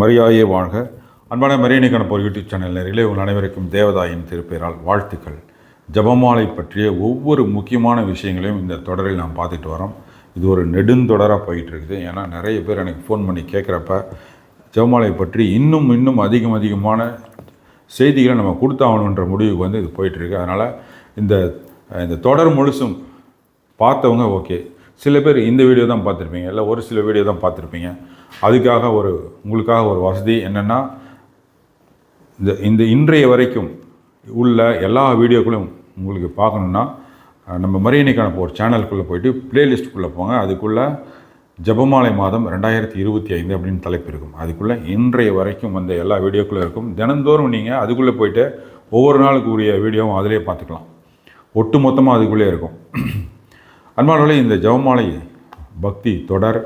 மரியாயே வாழ்க. அன்பான மரியணிக்கான போர் யூடியூப் சேனல் நேரிலே உங்கள் அனைவருக்கும் தேவதாயின் திருப்பெயரால் வாழ்த்துக்கள். ஜபமாலை பற்றிய ஒவ்வொரு முக்கியமான விஷயங்களையும் இந்த தொடரில் நாம் பார்த்துட்டு வரோம். இது ஒரு நெடுந்தொடராக போயிட்டு இருக்குது ஏன்னா நிறைய பேர் எனக்கு ஃபோன் பண்ணி கேட்குறப்ப ஜபமாலை பற்றி இன்னும் இன்னும் அதிகம் அதிகமான செய்திகளை நம்ம கொடுத்தாகணுன்ற முடிவுக்கு வந்து இது போயிட்டுருக்கு. அதனால் இந்த இந்த தொடர் முழுசும் பார்த்தவங்க ஓகே. சில பேர் இந்த வீடியோ தான் பார்த்துருப்பீங்க இல்லை ஒரு சில வீடியோ தான் பார்த்துருப்பீங்க. அதுக்காக ஒரு உங்களுக்காக ஒரு வசதி என்னென்னா இந்த இந்த இன்றைய வரைக்கும் உள்ள எல்லா வீடியோக்களும் உங்களுக்கு பார்க்கணுன்னா நம்ம மரியணைக்கான ஒரு சேனலுக்குள்ளே போயிட்டு ப்ளேலிஸ்ட்டுக்குள்ளே போங்க. அதுக்குள்ளே ஜெபமாலை மாதம் ரெண்டாயிரத்தி இருபத்தி ஐந்து அப்படின்னு தலைப்பு இருக்கும். அதுக்குள்ளே இன்றைய வரைக்கும் வந்த எல்லா வீடியோக்களும் இருக்கும். தினந்தோறும் நீங்கள் அதுக்குள்ளே போயிட்டு ஒவ்வொரு நாளுக்கு உரிய வீடியோவும் அதிலே பார்த்துக்கலாம். ஒட்டு மொத்தமாக அதுக்குள்ளே இருக்கும். அன்பானவர்களே இந்த ஜெபமாலை பக்தி தொடர்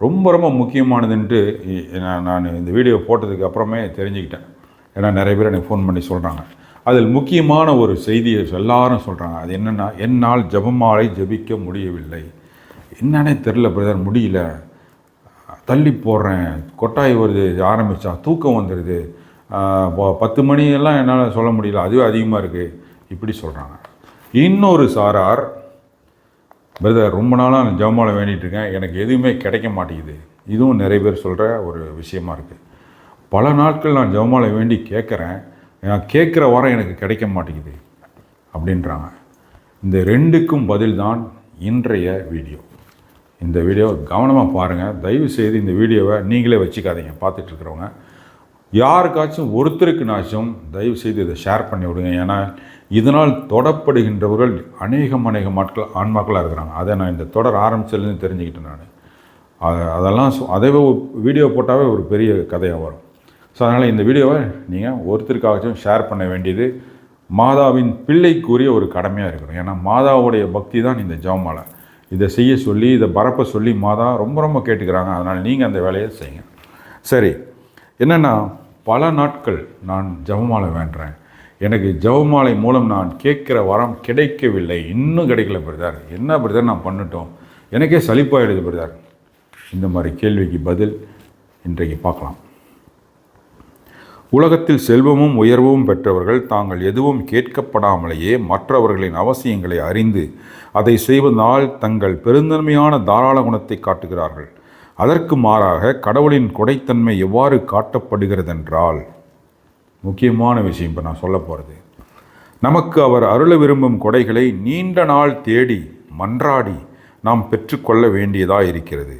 ரொம்ப ரொம்ப முக்கியமானதுன்ட்டு நான் நான் இந்த வீடியோ போட்டதுக்கு அப்புறமே தெரிஞ்சுக்கிட்டேன். ஏன்னா நிறைய பேர் எனக்கு ஃபோன் பண்ணி சொல்கிறாங்க அதில் முக்கியமான ஒரு செய்தியை எல்லாரும் சொல்கிறாங்க அது என்னென்னா என்னால் ஜெபமாலை ஜெபிக்க முடியவில்லை. என்னன்னே தெரில பிரதர் முடியல. தள்ளி போடுறேன். கொட்டாய் வருது ஆரம்பித்தா தூக்கம் வந்துடுது ப- பத்து மணியெல்லாம் என்னால் சொல்ல முடியல. அதுவே அதிகமாக இருக்குது இப்படி சொல்கிறாங்க இன்னொரு சாரார் பிரதர் ரொம்ப நாளாக நான் ஜெபமாலை வேண்டிகிட்டு இருக்கேன். எனக்கு எதுவுமே கிடைக்க மாட்டேங்குது. இதுவும் நிறைய பேர் சொல்கிற ஒரு விஷயமா இருக்குது பல நாட்கள் நான் ஜெபமாலை வேண்டி கேட்குறேன். நான் கேட்குற வாரம் எனக்கு கிடைக்க மாட்டேங்குது அப்படின்றாங்க. இந்த ரெண்டுக்கும் பதில் தான் இன்றைய வீடியோ. இந்த வீடியோ கவனமாக பாருங்கள் தயவு செய்து இந்த வீடியோவை நீங்களே வச்சுக்காதீங்க. பார்த்துட்ருக்குறவங்க யாருக்காச்சும் யாருக்காச்சும் ஒருத்தருக்குனாச்சும் தயவு செய்து இதை ஷேர் பண்ணி விடுங்க. ஏன்னா இதனால் தொடப்படுகின்றவர்கள் அநேகம் அநேகம் ஆட்கள் ஆன்மாக்களாக இருக்கிறாங்க. அதை நான் இந்த தொடர் ஆரம்பிச்சதுலேருந்து தெரிஞ்சுக்கிட்டேன் நான். அதெல்லாம் சொ- அதே வீடியோ போட்டாவே ஒரு பெரிய கதையாக வரும். ஸோ அதனால் இந்த வீடியோவை நீங்கள் ஒருத்தருக்காகச்சும் ஷேர் பண்ண வேண்டியது மாதாவின் பிள்ளைக்குரிய ஒரு கடமையாக இருக்கணும். ஏன்னா மாதாவுடைய பக்தி தான் இந்த ஜவமாலை இதை செய்ய சொல்லி இதை பரப்ப சொல்லி மாதா ரொம்ப ரொம்ப கேட்டுக்கிறாங்க. அதனால் நீங்கள் அந்த வேலையை செய்யுங்க. சரி என்னென்னா பல நாட்கள் நான் ஜெபமாலை வேண்டுறேன். எனக்கு ஜெபமாலை மூலம் நான் கேட்குற வரம் கிடைக்கவில்லை. இன்னும் கிடைக்கல பிரதார். என்ன பிரதார்? நான் பண்ணிட்டோம். எனக்கே சலிப்பாயிடுது பிரதார். இந்த மாதிரி கேள்விக்கு பதில் இன்றைக்கு பார்க்கலாம். உலகத்தில் செல்வமும் உயர்வும் பெற்றவர்கள் தாங்கள் எதுவும் கேட்கப்படாமலேயே மற்றவர்களின் அவசியங்களை அறிந்து அதை செய்வதால் தங்கள் பெருந்தன்மையான தாராள குணத்தை காட்டுகிறார்கள். அதற்கு மாறாக கடவுளின் கொடைத்தன்மை எவ்வாறு காட்டப்படுகிறதென்றால் முக்கியமான விஷயம் இப்போ நான் சொல்ல போகிறது நமக்கு அவர் அருள விரும்பும் கொடைகளை நீண்ட நாள் தேடி மன்றாடி நாம் பெற்றுக்கொள்ள வேண்டியதாக இருக்கிறது.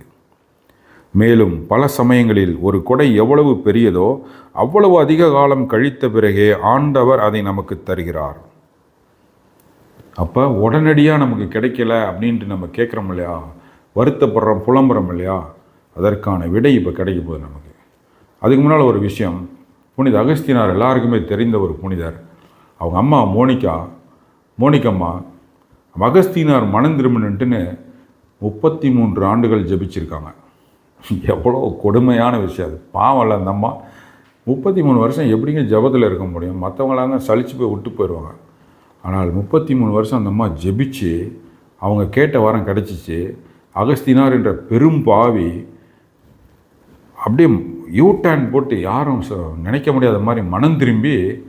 மேலும் பல சமயங்களில் ஒரு கொடை எவ்வளவு பெரியதோ அவ்வளவு அதிக காலம் கழித்த பிறகே ஆண்டவர் அதை நமக்கு தருகிறார். அப்போ உடனடியாக நமக்கு கிடைக்கல அப்படின்ட்டு நம்ம கேட்குறோம் இல்லையா? வருத்தப்படுறோம் புலம்புறோம் இல்லையா? அதற்கான விடை இப்போ கிடைக்க போகுது நமக்கு. அதுக்கு முன்னால் ஒரு விஷயம் புனித அகஸ்தினார் எல்லாருக்குமே தெரிந்த ஒரு புனிதர். அவங்க அம்மா மோனிகா மோனிகம்மா அகஸ்தினார் மனம் திரும்பினுட்டுன்னு முப்பத்தி மூன்று ஆண்டுகள் ஜெபிச்சிருக்காங்க. எவ்வளோ கொடுமையான விஷயம் அது. பாவம்ல அந்த அம்மா. முப்பத்தி மூணு வருஷம் எப்படிங்க ஜெபத்தில் இருக்க முடியும்? மற்றவங்களாங்க சளிச்சு போய் விட்டு போயிடுவாங்க ஆனால் முப்பத்தி மூணு வருஷம் அந்த அம்மா ஜெபிச்சு அவங்க கேட்ட வாரம் கிடச்சிச்சு. அகஸ்தினார் என்ற பெரும் பாவி அப்படியே யூ டர்ன் போட்டு யாரும் ச- நினைக்க முடியாத மாதிரி மனம் திரும்பி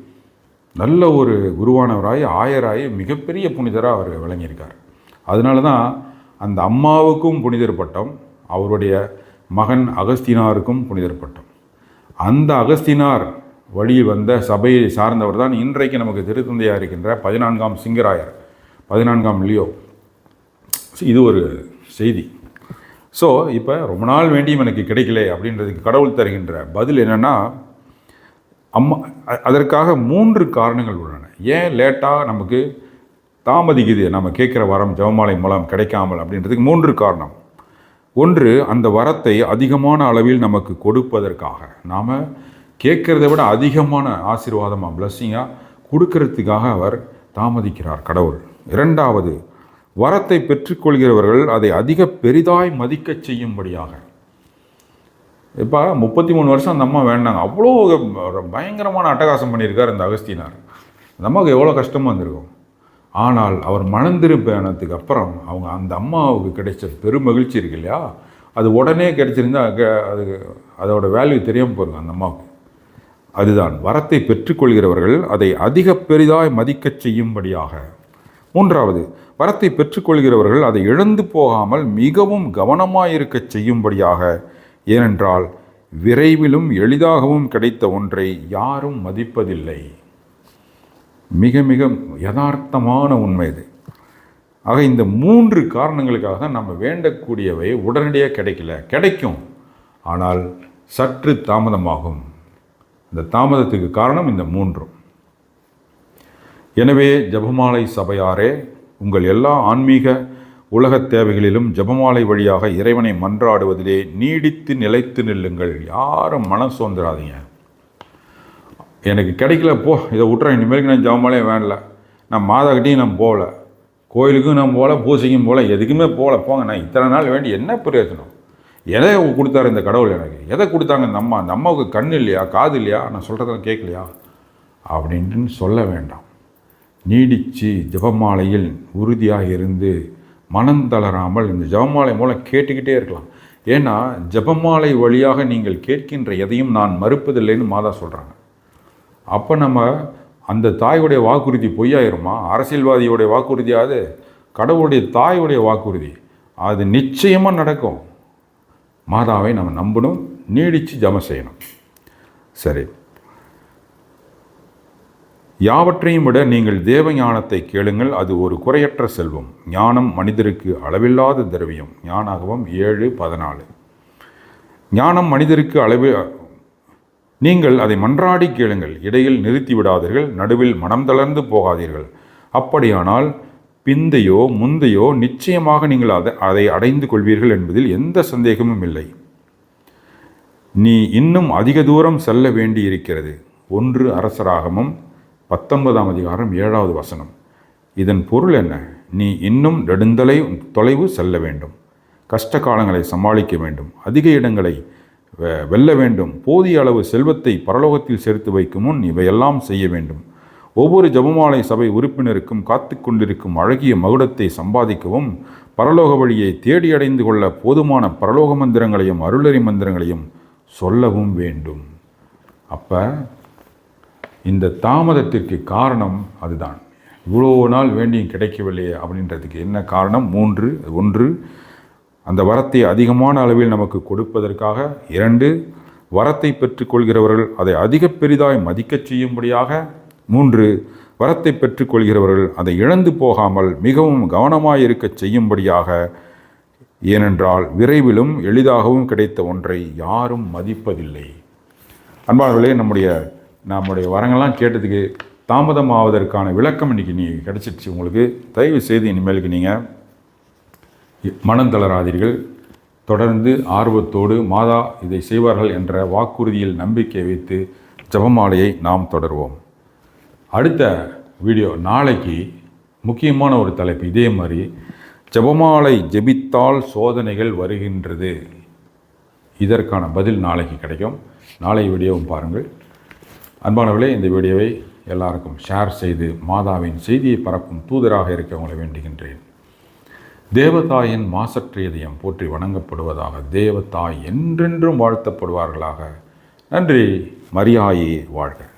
நல்ல ஒரு குருவானவராய் ஆயராகி மிகப்பெரிய புனிதராக அவர் விளங்கியிருக்கார். அதனால தான் அந்த அம்மாவுக்கும் புனிதர் பட்டம் அவருடைய மகன் அகஸ்தினாருக்கும் புனிதர் பட்டம். அந்த அகஸ்தினார் வழி வந்த சபையை சார்ந்தவர் தான் இன்றைக்கு நமக்கு திருத்தந்தையாக இருக்கின்ற பதினான்காம் சிங்கராயர் பதினான்காம் லியோ. இது ஒரு செய்தி. ஸோ இப்போ ரொம்ப நாள் வேண்டியும் எனக்கு கிடைக்கல அப்படின்றதுக்கு கடவுள் தருகின்ற பதில் என்னென்னா அம்மா அதற்காக மூன்று காரணங்கள் உள்ளன. ஏன் லேட்டாக நமக்கு தாமதிக்குது? நம்ம கேட்குற வரம் ஜெபமாலை மூலம் கிடைக்காமல் அப்படின்றதுக்கு மூன்று காரணம். ஒன்று அந்த வரத்தை அதிகமான அளவில் நமக்கு கொடுப்பதற்காக. நாம் கேட்குறத விட அதிகமான ஆசீர்வாதமாக பிளஸ்ஸிங்காக கொடுக்கறதுக்காக அவர் தாமதிக்கிறார் கடவுள். இரண்டாவது வரத்தை பெற்றுக்கொள்கிறவர்கள் அதை அதிக பெரிதாய் மதிக்கச் செய்யும்படியாக. இப்போ முப்பத்தி மூணு வருஷம் அந்த அம்மா வேண்டாங்க. அவ்வளோ பயங்கரமான அட்டகாசம் பண்ணியிருக்கார் இந்த அகஸ்தினார் அந்த அம்மாவுக்கு எவ்வளோ கஷ்டமாக இருந்திருக்கும். ஆனால் அவர் மணந்திருப்பேனத்துக்கு அப்புறம் அவங்க அந்த அம்மாவுக்கு கிடைச்ச பெருமகிழ்ச்சி இருக்கு இல்லையா? அது உடனே கிடைச்சிருந்தா க- அது அதோட வேல்யூ தெரியாமல் போயிருங்க அந்த அம்மாவுக்கு. அதுதான் வரத்தை பெற்றுக்கொள்கிறவர்கள் அதை அதிக பெரிதாய் மதிக்கச் செய்யும்படியாக. மூன்றாவது வரத்தை பெற்றுக்கொள்கிறவர்கள் அதை இழந்து போகாமல் மிகவும் கவனமாயிருக்க செய்யும்படியாக. ஏனென்றால் விரைவிலும் எளிதாகவும் கிடைத்த ஒன்றை யாரும் மதிப்பதில்லை. மிக மிக யதார்த்தமான உண்மை இது. ஆக இந்த மூன்று காரணங்களுக்காக தான் நம்ம வேண்டக்கூடியவை உடனடியாக கிடைக்கல. கிடைக்கும். ஆனால் சற்று தாமதமாகும். இந்த தாமதத்துக்கு காரணம் இந்த மூன்றும். எனவே ஜெபமாலை சபையாரே உங்கள் எல்லா ஆன்மீக உலகத் தேவைகளிலும் ஜெபமாலை வழியாக இறைவனை மன்றாடுவதிலே நீடித்து நிலைத்து நில்லுங்கள். யாரும் மனம் சோர்ந்துடாதீங்க எனக்கு கிடைக்கல போ இதை விட்றேன் இனிமேலுக்கு நான் ஜெபமாலே வேணல நான் மாதாக்கிட்டையும் நான் போகல. கோயிலுக்கும் நான் போகல பூசைக்கும் போகல எதுக்குமே போகல. போங்க நான் இத்தனை நாள் வேண்டி என்ன பிரயோஜனம்? எதை கொடுத்தாரு இந்த கடவுள் எனக்கு? எதை கொடுத்தாங்க இந்த அம்மா அந்த அம்மாவுக்கு கண் இல்லையா காது இல்லையா? நான் சொல்கிறதெல்லாம் கேட்கலையா? அப்படின்ட்டு சொல்ல வேண்டாம். நீடித்து ஜெபமாலையில் உறுதியாக இருந்து மனம் தளராமல் இந்த ஜெபமாலை மூலம் கேட்டுக்கிட்டே இருக்கலாம். ஏன்னா ஜெபமாலை வழியாக நீங்கள் கேட்கின்ற எதையும் நான் மறுப்பதில்லைன்னு மாதா சொல்கிறாங்க அப்போ நம்ம அந்த தாயுடைய வாக்குறுதி பொய்யாயிருமா? அரசியல்வாதியோடைய வாக்குறுதியாவது கடவுளுடைய தாயுடைய வாக்குறுதி. அது நிச்சயமாக நடக்கும். மாதாவை நம்ம நம்பணும் நீடித்து ஜம செய்யணும். சரி. யாவற்றையும் விட நீங்கள் தேவ ஞானத்தை கேளுங்கள் அது ஒரு குறையற்ற செல்வம். ஞானம் மனிதருக்கு அளவில்லாத திரவியம். ஞானாகவும் ஏழு பதினாலு. ஞானம் மனிதருக்கு அளவு நீங்கள் அதை மன்றாடி கேளுங்கள். இடையில் நிறுத்தி விடாதீர்கள் நடுவில் மனம் தளர்ந்து போகாதீர்கள். அப்படியானால் பிந்தையோ முந்தையோ நிச்சயமாக நீங்கள் அதை அதை அடைந்து கொள்வீர்கள் என்பதில் எந்த சந்தேகமும் இல்லை. நீ இன்னும் அதிக தூரம் செல்ல வேண்டி இருக்கிறது ஒன்று அரசராகமும் பத்தொன்பதாம் அதிகாரம் ஏழாவது வசனம். இதன் பொருள் என்ன? நீ இன்னும் நெடுந்தலை தொலைவு செல்ல வேண்டும். கஷ்ட காலங்களை சமாளிக்க வேண்டும். அதிக இடங்களை வெ- வெல்ல வேண்டும். போதிய அளவு செல்வத்தை பரலோகத்தில் சேர்த்து வைக்கும் முன் இவையெல்லாம் செய்ய வேண்டும். ஒவ்வொரு ஜபமாலை சபை உறுப்பினருக்கும் காத்து கொண்டிருக்கும் அழகிய மகுடத்தை சம்பாதிக்கவும் பரலோக வழியை தேடி அடைந்து கொள்ள போதுமான பரலோக மந்திரங்களையும் அருளறி மந்திரங்களையும் சொல்லவும் வேண்டும். அப்போ இந்த தாமதத்திற்கு காரணம் அதுதான். இவ்வளோ நாள் வேண்டியும் கிடைக்கவில்லையே அப்படின்றதுக்கு என்ன காரணம்? மூன்று ஒன்று அந்த வரத்தை அதிகமான அளவில் நமக்கு கொடுப்பதற்காக. இரண்டு வரத்தை பெற்றுக்கொள்கிறவர்கள் அதை அதிக பெரிதாய் மதிக்கச் செய்யும்படியாக. மூன்று வரத்தை பெற்றுக்கொள்கிறவர்கள் அதை இழந்து போகாமல் மிகவும் கவனமாயிருக்கச் செய்யும்படியாக. ஏனென்றால் விரைவிலும் எளிதாகவும் கிடைத்த ஒன்றை யாரும் மதிப்பதில்லை. அன்பார்களே நம்முடைய நம்முடைய வரங்கள்லாம் கேட்டதுக்கு தாமதமாவதற்கான விளக்கம் இன்றைக்கி நீ கிடச்சிடுச்சு உங்களுக்கு. தயவு செய்து இனிமேலுக்கு நீங்கள் மனம் தளராதீர்கள் தொடர்ந்து ஆர்வத்தோடு மாதா இதை செய்வார்கள் என்ற வாக்குறுதியில் நம்பிக்கை வைத்து ஜெபமாலையை நாம் தொடர்வோம். அடுத்த வீடியோ நாளைக்கு முக்கியமான ஒரு தலைப்பு. இதே மாதிரி ஜெபமாலை ஜெபித்தால் சோதனைகள் வருகின்றது. இதற்கான பதில் நாளைக்கு கிடைக்கும். நாளை வீடியோவும் பாருங்கள். அன்பானவர்களே இந்த வீடியோவை எல்லாருக்கும் ஷேர் செய்து மாதாவின் செய்தியை பரப்பும் தூதராக இருக்க உங்களை வேண்டுகின்றேன். தேவதாயின் மாசற்ற இதயம் போற்றி வணங்கப்படுவதாக தேவதாய் என்றென்றும் வாழ்த்தப்படுவார்களாக. நன்றி மரியாயே வாழ்க.